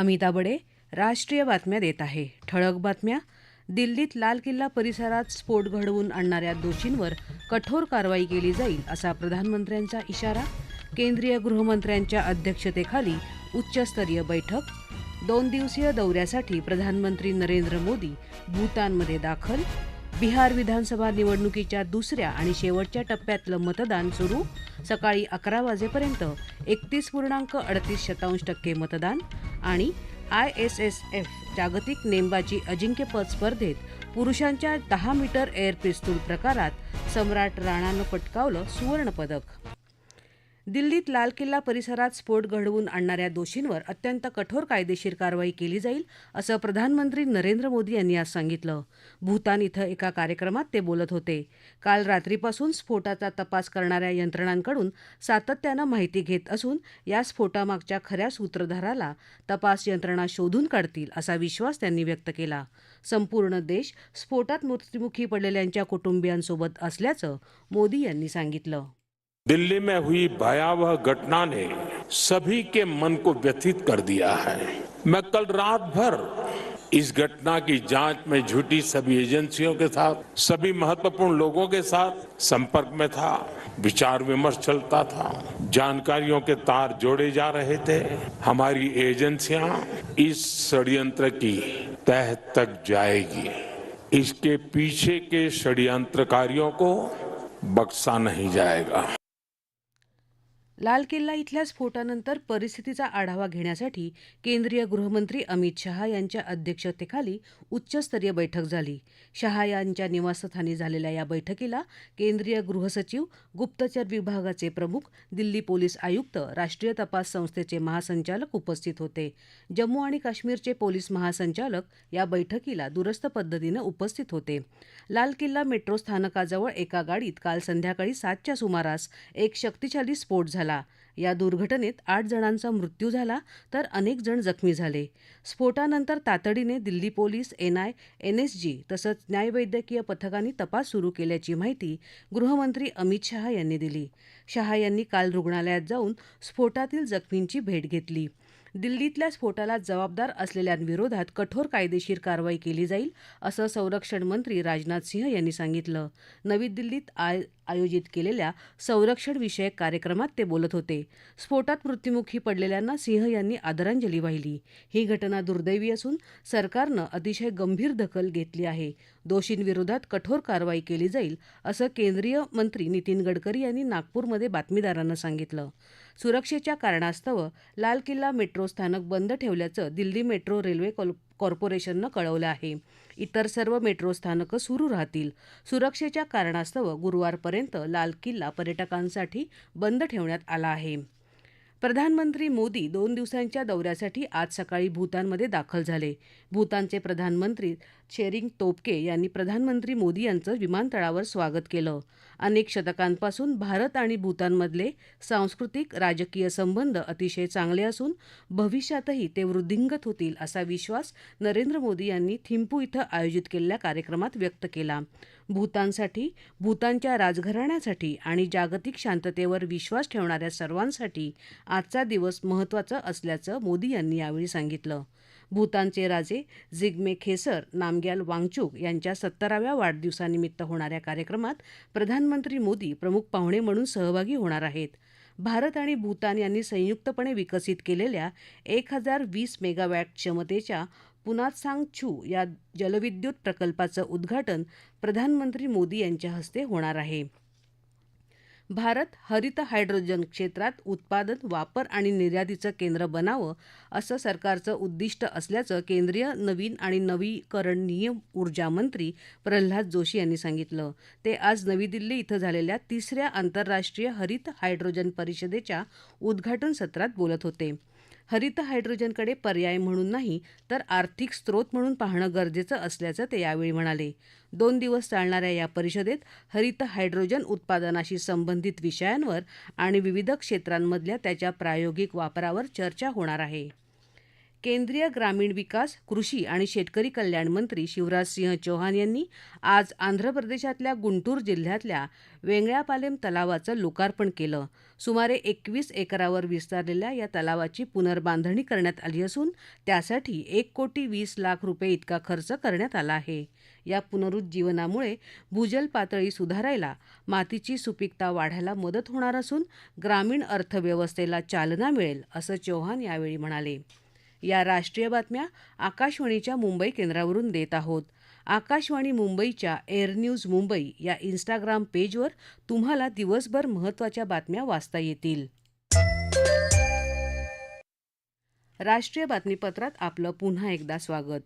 अमिता बडे राष्ट्रीय बातम्या देत आहे. ठळक बातम्या. दिल्लीत लाल किल्ला परिसरात स्फोट घडवून आणणाऱ्या दोषींवर कठोर कारवाई केली जाईल असा प्रधानमंत्र्यांचा इशारा. केंद्रीय गृहमंत्र्यांच्या अध्यक्षतेखाली उच्चस्तरीय बैठक. दोन दिवसीय दौऱ्यासाठी प्रधानमंत्री नरेंद्र मोदी भूतानमध्ये दाखल. बिहार विधानसभा निवडणुकीच्या दुसऱ्या आणि शेवटच्या टप्प्यातलं मतदान सुरू. सकाळी अकरा वाजेपर्यंत एकतीस पूर्णांक अडतीस शतांश टक्के मतदान. आणि आय एस एस एफ जागतिक नेमबाजी अजिंक्यपद स्पर्धेत पुरुषांच्या दहा मीटर एअर पिस्तूल प्रकारात सम्राट राणानं पटकावलं सुवर्णपदक. दिल्लीत लाल किल्ला परिसरात स्फोट घडवून आणणाऱ्या दोषींवर अत्यंत कठोर कायदेशीर कारवाई केली जाईल असं प्रधानमंत्री नरेंद्र मोदी यांनी आज सांगितलं. भूतान इथं एका कार्यक्रमात ते बोलत होते. काल रात्रीपासून स्फोटाचा तपास करणाऱ्या यंत्रणांकडून सातत्यानं माहिती घेत असून या स्फोटामागच्या खऱ्या सूत्रधाराला तपास यंत्रणा शोधून काढतील असा विश्वास त्यांनी व्यक्त केला. संपूर्ण देश स्फोटात मृत्युमुखी पडलेल्यांच्या कुटुंबियांसोबत असल्याचं मोदी यांनी सांगितलं. दिल्ली में हुई भयावह घटना ने सभी के मन को व्यथित कर दिया है। मैं कल रात भर इस घटना की जाँच में जुटी सभी एजेंसियों के साथ, सभी महत्वपूर्ण लोगों के साथ संपर्क में था, विचार विमर्श चलता था, जानकारियों के तार जोड़े जा रहे थे। हमारी एजेंसियाँ इस षड्यंत्र की तह तक जाएगी। इसके पीछे के षड्यंत्रकारियों को बख्शा नहीं जाएगा। लाल किल्ला इथल्या स्फोटानंतर परिस्थितीचा आढावा घेण्यासाठी केंद्रीय गृहमंत्री अमित शहा यांच्या अध्यक्षतेखाली उच्चस्तरीय बैठक झाली. शहा यांच्या निवासस्थानी झालेल्या या बैठकीला केंद्रीय गृहसचिव गुप्तचर विभागाचे प्रमुख दिल्ली पोलीस आयुक्त राष्ट्रीय तपास संस्थेचे महासंचालक उपस्थित होते. जम्मू आणि काश्मीरचे पोलीस महासंचालक या बैठकीला दूरस्थ पद्धतीनं उपस्थित होते. लाल किल्ला मेट्रो स्थानकाजवळ एका गाडीत काल संध्याकाळी सातच्या सुमारास एक शक्तिशाली स्फोट झाला. या दुर्घटनेत आठ जणांचा मृत्यू झाला तर अनेक जण जखमी झाले. स्फोटानंतर तातडीने दिल्ली पोलीस एनआय एनएसजी तसंच न्यायवैद्यकीय पथकांनी तपास सुरू केल्याची माहिती गृहमंत्री अमित शहा यांनी दिली. शहा यांनी काल रुग्णालयात जाऊन स्फोटातील जखमींची भेट घेतली. दिल्लीतल्या स्फोटाला जबाबदार असलेल्यांविरोधात कठोर कायदेशीर कारवाई केली जाईल असं संरक्षण मंत्री राजनाथ सिंह यांनी सांगितलं. नवी दिल्लीत आय आयोजित केलेल्या संरक्षणविषयक कार्यक्रमात ते बोलत होते. स्फोटात मृत्युमुखी पडलेल्यांना सिंह यांनी आदरांजली वाहिली. ही घटना दुर्दैवी असून सरकारनं अतिशय गंभीर दखल घेतली आहे. दोषींविरोधात कठोर कारवाई केली जाईल असं केंद्रीय मंत्री नितीन गडकरी यांनी नागपूरमध्ये बातमीदारांना सांगितलं. सुरक्षेच्या कारणास्तव लाल किल्ला मेट्रो स्थानक बंद ठेवल्याचं दिल्ली मेट्रो रेल्वे कॉर्पोरेशननं कळवलं आहे. इतर सर्व मेट्रो स्थानकं सुरू राहतील. सुरक्षेच्या कारणास्तव गुरुवारपर्यंत लाल किल्ला पर्यटकांसाठी बंद ठेवण्यात आला आहे. प्रधानमंत्री मोदी दोन दिवसांच्या दौऱ्यासाठी आज सकाळी भूतानमध्ये दाखल झाले. भूतानचे प्रधानमंत्री शेरिंग तोपके यांनी प्रधानमंत्री मोदी यांचं विमानतळावर स्वागत केलं. अनेक शतकांपासून भारत आणि भूतानमधले सांस्कृतिक राजकीय संबंध अतिशय चांगले असून भविष्यातही ते वृद्धिंगत होतील असा विश्वास नरेंद्र मोदी यांनी थिंपू इथं आयोजित केलेल्या कार्यक्रमात व्यक्त केला. भूतानसाठी भूतानच्या राजघराण्यासाठी आणि जागतिक शांततेवर विश्वास ठेवणाऱ्या सर्वांसाठी आजचा दिवस महत्त्वाचा असल्याचं मोदी यांनी यावेळी सांगितलं. भूतानचे राजे जिग्मे खेसर नामग्याल वांगचूक यांच्या सत्तराव्या वाढदिवसानिमित्त होणाऱ्या कार्यक्रमात प्रधानमंत्री मोदी प्रमुख पाहुणे म्हणून सहभागी होणार आहेत. भारत आणि भूतान यांनी संयुक्तपणे विकसित केलेल्या एक हजार वीस मेगावॅट क्षमतेच्या पुनातसांग छू या जलविद्युत प्रकल्पाचं उद्घाटन प्रधानमंत्री मोदी यांच्या हस्ते होणार आहे. भारत हरित हायड्रोजन क्षेत्रात उत्पादन वापर आणि निर्यातीचं केंद्र बनावं असं सरकारचं उद्दिष्ट असल्याचं केंद्रीय नवीन आणि नवीकरणीय ऊर्जा मंत्री प्रल्हाद जोशी यांनी सांगितलं. ते आज नवी दिल्ली इथं झालेल्या तिसऱ्या आंतरराष्ट्रीय हरित हायड्रोजन परिषदेच्या उद्घाटन सत्रात बोलत होते. हरित हायड्रोजनकडे पर्याय म्हणून नाही तर आर्थिक स्रोत म्हणून पाहणं गरजेचं असल्याचं ते यावेळी म्हणाले. दोन दिवस चालणाऱ्या या परिषदेत हरित हायड्रोजन उत्पादनाशी संबंधित विषयांवर आणि विविध क्षेत्रांमधल्या त्याच्या प्रायोगिक वापरावर चर्चा होणार आहे. केंद्रीय ग्रामीण विकास कृषी आणि शेतकरी कल्याण मंत्री शिवराज सिंह चौहान यांनी आज आंध्र प्रदेशातल्या गुंटूर जिल्ह्यातल्या वेंगळ्यापालेम तलावाचं लोकार्पण केलं. सुमारे एकवीस एकरावर विस्तारलेल्या या तलावाची पुनर्बांधणी करण्यात आली असून त्यासाठी एक कोटी वीस लाख रुपये इतका खर्च करण्यात आला आहे. या पुनरुज्जीवनामुळे भूजल पातळी सुधारायला मातीची सुपीकता वाढायला मदत होणार असून ग्रामीण अर्थव्यवस्थेला चालना मिळेल असं चौहान यावेळी म्हणाले. या राष्ट्रीय बातम्या आकाशवाणीच्या मुंबई केंद्रावरून देत आहोत. आकाशवाणी मुंबईच्या एअर न्यूज मुंबई या इन्स्टाग्राम पेजवर तुम्हाला दिवसभर महत्त्वाच्या बातम्या वाचता येतील. राष्ट्रीय बातमीपत्रात आपलं पुन्हा एकदा स्वागत.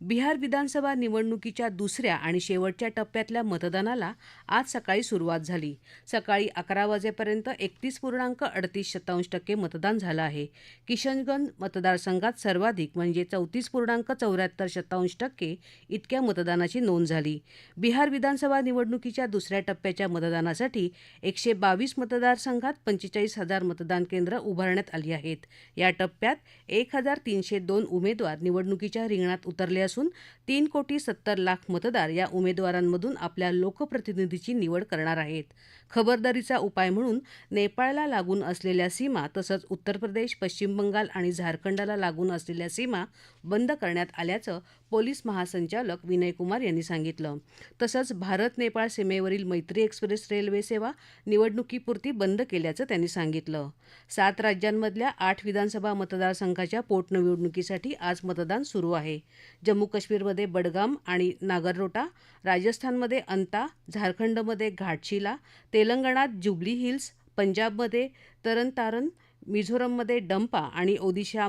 बिहार विधानसभा निवडणुकीच्या दुसऱ्या आणि शेवटच्या टप्प्यातल्या मतदानाला आज सकाळी सुरुवात झाली. सकाळी अकरा वाजेपर्यंत एकतीस पूर्णांक अडतीस शतांश टक्के मतदान झालं आहे. किशनगंज मतदारसंघात सर्वाधिक म्हणजे चौतीस पूर्णांक चौऱ्याहत्तर शतांश टक्के इतक्या मतदानाची नोंद झाली. बिहार विधानसभा निवडणुकीच्या दुसऱ्या टप्प्याच्या मतदानासाठी एकशे बावीस मतदारसंघात पंचेचाळीस हजार मतदान केंद्र उभारण्यात आली आहेत. या टप्प्यात एक हजार तीनशे दोन उमेदवार निवडणुकीच्या रिंगणात उतरले असून तीन कोटी सत्तर लाख मतदार या उमेदवारांमधून आपल्या लोकप्रतिनिधीची निवड करणार आहेत. खबरदारीचा उपाय म्हणून नेपाळला लागून असलेल्या सीमा तसंच उत्तर प्रदेश पश्चिम बंगाल आणि झारखंडला लागून असलेल्या सीमा बंद करण्यात आल्याचं पोलीस महासंचालक विनय कुमार यांनी सांगितलं. तसंच भारत नेपाळ सीमेवरील मैत्री एक्सप्रेस रेल्वे सेवा निवडणुकीपुरती बंद केल्याचं त्यांनी सांगितलं. सात राज्यांमधल्या आठ विधानसभा मतदारसंघाच्या पोटनिवडणुकीसाठी आज मतदान सुरू आहे. जम्मू काश्मीरमध्ये बडगाम आणि नागररोटा राजस्थानमध्ये अंता झारखंडमध्ये घाटशिला तेलंगणात जुबली हिल्स पंजाबमध्ये तरनतारन मिझोरममध्ये डंपा आणि ओदिशा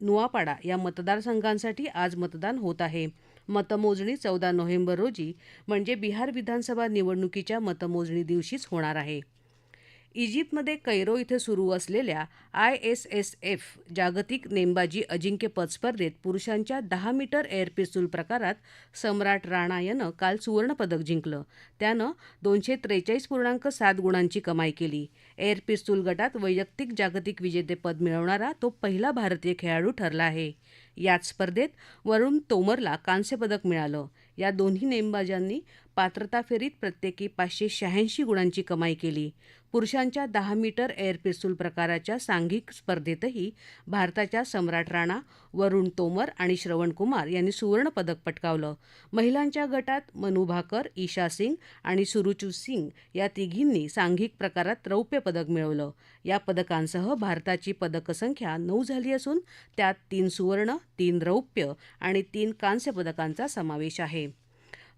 नुआपाडा या मतदारसंघांसाठी आज मतदान होत आहे. मतमोजणी चौदा नोव्हेंबर रोजी म्हणजे बिहार विधानसभा निवडणुकीच्या मतमोजणी दिवशीच होणार आहे. इजिप्तमध्ये कैरो इथं सुरू असलेल्या आय एस एस एफ जागतिक नेमबाजी अजिंक्यपद स्पर्धेत पुरुषांच्या दहा मीटर एअर पिस्तूल प्रकारात सम्राट राणा यानं काल सुवर्णपदक जिंकलं. त्यानं दोनशे त्रेचाळीस पूर्णांक सात गुणांची कमाई केली. एअर पिस्तूल गटात वैयक्तिक जागतिक विजेतेपद मिळवणारा तो पहिला भारतीय खेळाडू ठरला आहे. याच स्पर्धेत वरुण तोमरला कांस्यपदक मिळालं. या दोन्ही नेमबाजांनी पात्रता फेरीत प्रत्येकी पाचशे शहाऐंशी गुणांची कमाई केली. पुरुषांच्या दहा मीटर एअर पिस्तूल प्रकाराच्या सांघिक स्पर्धेतही भारताच्या सम्राट राणा वरुण तोमर आणि श्रवण कुमार यांनी सुवर्णपदक पटकावलं. महिलांच्या गटात मनू भाकर ईशा सिंग आणि सुरुचू सिंग या तिघींनी सांघिक प्रकारात रौप्य पदक मिळवलं. या पदकांसह भारताची पदकसंख्या नऊ झाली असून त्यात तीन सुवर्ण तीन रौप्य आणि तीन कांस्य पदकांचा समावेश आहे.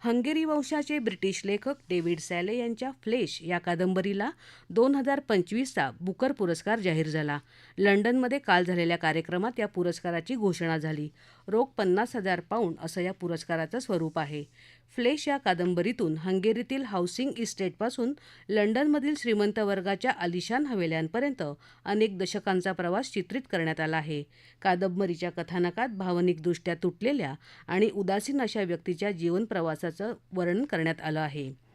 हंगेरी वंशाचे ब्रिटिश लेखक डेव्हिड सॅले यांच्या फ्लेश या कादंबरीला दोन हजार पंचवीसचा बुकर पुरस्कार जाहीर झाला. लंडनमध्ये काल झालेल्या कार्यक्रमात या पुरस्काराची घोषणा झाली. रोख पन्नास हजार पाऊंड असं या पुरस्काराचं स्वरूप आहे. फ्लेश या कादंबरीतून हंगेरीतील हाऊसिंग इस्टेटपासून लंडनमधील श्रीमंत वर्गाच्या आलिशान हवेल्यांपर्यंत अनेक दशकांचा प्रवास चित्रित करण्यात आला आहे. कादंबरीच्या कथानकात भावनिकदृष्ट्या तुटलेल्या आणि उदासीन अशा व्यक्तीच्या जीवन प्रवासाचं वर्णन करण्यात आलं आहे.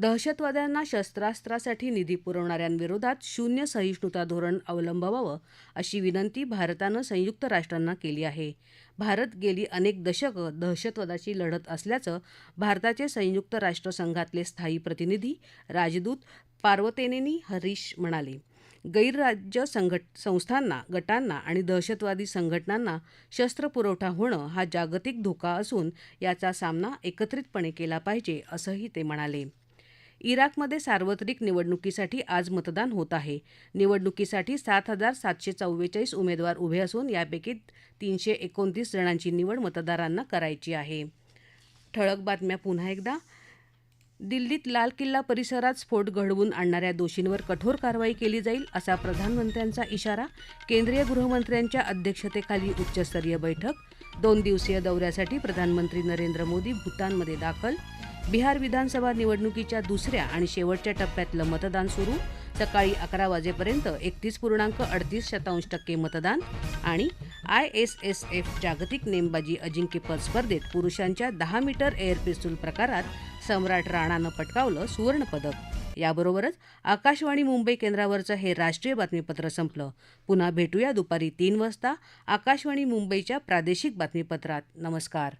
दहशतवाद्यांना शस्त्रास्त्रासाठी निधी पुरवणाऱ्यांविरोधात शून्य सहिष्णुता धोरण अवलंबावं अशी विनंती भारतानं संयुक्त राष्ट्रांना केली आहे. भारत गेली अनेक दशकं दहशतवादाची लढत असल्याचं भारताचे संयुक्त राष्ट्रसंघातले स्थायी प्रतिनिधी राजदूत पार्वतेनेनी हरीश म्हणाले. गैरराज्य संघट संस्थांना गटांना आणि दहशतवादी संघटनांना शस्त्रपुरवठा होणं हा जागतिक धोका असून याचा सामना एकत्रितपणे केला पाहिजे असंही ते म्हणाले. इराकमध्ये सार्वत्रिक निवडणुकीसाठी आज मतदान होत आहे. निवडणुकीसाठी सात हजार सातशे चव्वेचाळीस उमेदवार उभे असून यापैकी तीनशे एकोणतीस जणांची निवड मतदारांना करायची आहे. ठळक बातम्या पुन्हा एकदा. दिल्लीत लाल किल्ला परिसरात स्फोट घडवून आणणाऱ्या दोषींवर कठोर कारवाई केली जाईल असा प्रधानमंत्र्यांचा इशारा केंद्रीय गृहमंत्र्यांच्या अध्यक्षतेखाली उच्चस्तरीय बैठक. दोन दिवसीय दौऱ्यासाठी प्रधानमंत्री नरेंद्र मोदी भूतानमध्ये दाखल बिहार विधानसभा निवडणुकीच्या दुसऱ्या आणि शेवटच्या टप्प्यातलं मतदान सुरू. सकाळी अकरा वाजेपर्यंत एकतीस पूर्णांक अडतीस शतांश टक्के मतदान आणि आय एस एस एफ जागतिक नेमबाजी अजिंक्यपद स्पर्धेत पुरुषांच्या दहा मीटर एअर पिस्तूल प्रकारात सम्राट राणानं पटकावलं सुवर्णपदक. याबरोबरच आकाशवाणी मुंबई केंद्रावरचं हे राष्ट्रीय बातमीपत्र संपलं. पुन्हा भेटूया दुपारी तीन वाजता आकाशवाणी मुंबईच्या प्रादेशिक बातमीपत्रात. नमस्कार.